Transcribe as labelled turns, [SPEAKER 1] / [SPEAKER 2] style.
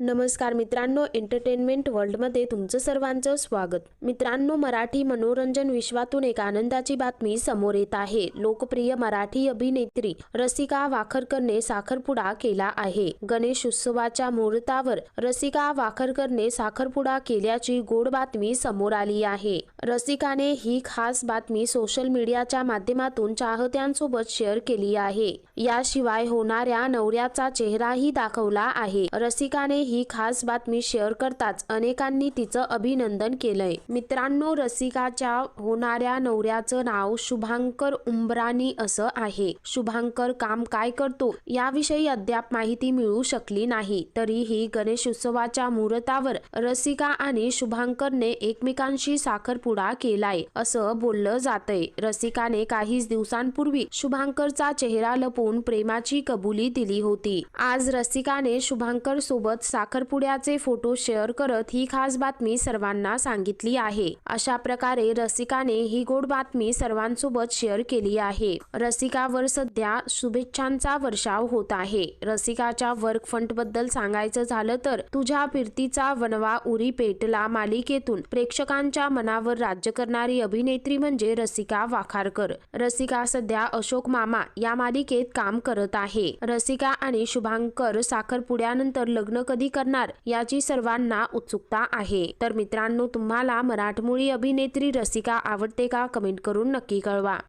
[SPEAKER 1] नमस्कार मित्रांनो एंटरटेनमेंट वर्ल्डमध्ये तुमचं सर्वांचं स्वागत. मित्रांनो मराठी मनोरंजन विश्वातून एक आनंदाची बातमी समोर येत आहे. लोकप्रिय मराठी अभिनेत्री रसिका वाखरकरने साखरपुडा केला आहे. गणेश उत्सवाच्या मुहूर्तावर रसिका वाखरकरने साखरपुडा केल्याची गोड बातमी समोर आली आहे. रसिकाने ही खास बातमी सोशल मीडियाच्या माध्यमातून चाहत्यांसोबत शेअर केली आहे. याशिवाय होणाऱ्या नवऱ्याचा चेहराही दाखवला आहे. रसिकाने ही खास बातमी शेअर करताच अनेकांनी तिचं अभिनंदन केलंय. मित्रांनो रसिकाच्या होणाऱ्या नवऱ्याचं नाव शुभांकर उंबरानी असं आहे. शुभांकर काम काय करतो याविषयी अद्याप माहिती मिळू शकली नाही. तरीही गणेश उत्सवाच्या मुहूर्तावर रसिका आणि शुभांकरने एकमेकांशी साखरपुडा केलाय असं बोललं जातंय. रसिकाने काहीच दिवसांपूर्वी शुभांकरचा चेहरा लपवून प्रेमाची कबुली दिली होती. आज रसिकाने शुभांकर सोबत साखरपुड्याचे फोटो शेअर करत ही खास बातमी सर्वांना सांगितली आहे. अशा प्रकारे रसिकाने ही गोड बातमी सर्वांसोबत शेअर केली आहे. रसिकावर सध्या शुभेच्छांचा वर्षाव होत आहे. रसिकाच्या वर्क फंटबद्दल सांगायचं झालं तर तुझ्या फिरतीचा वनवा उरी पेटला मालिकेतून. प्रेक्षकांच्या मनावर राज्य करणारी अभिनेत्री म्हणजे रसिका वाखारकर. रसिका सध्या अशोक मामा या मालिकेत काम करत आहे. रसिका आणि शुभांकर साखरपुड्यानंतर लग्न कधी करणार याची सर्वांना उत्सुकता आहे. तर मित्रांनो तुम्हाला मराठमोळी अभिनेत्री रसिका आवडते का? कमेंट करून नक्की कळवा.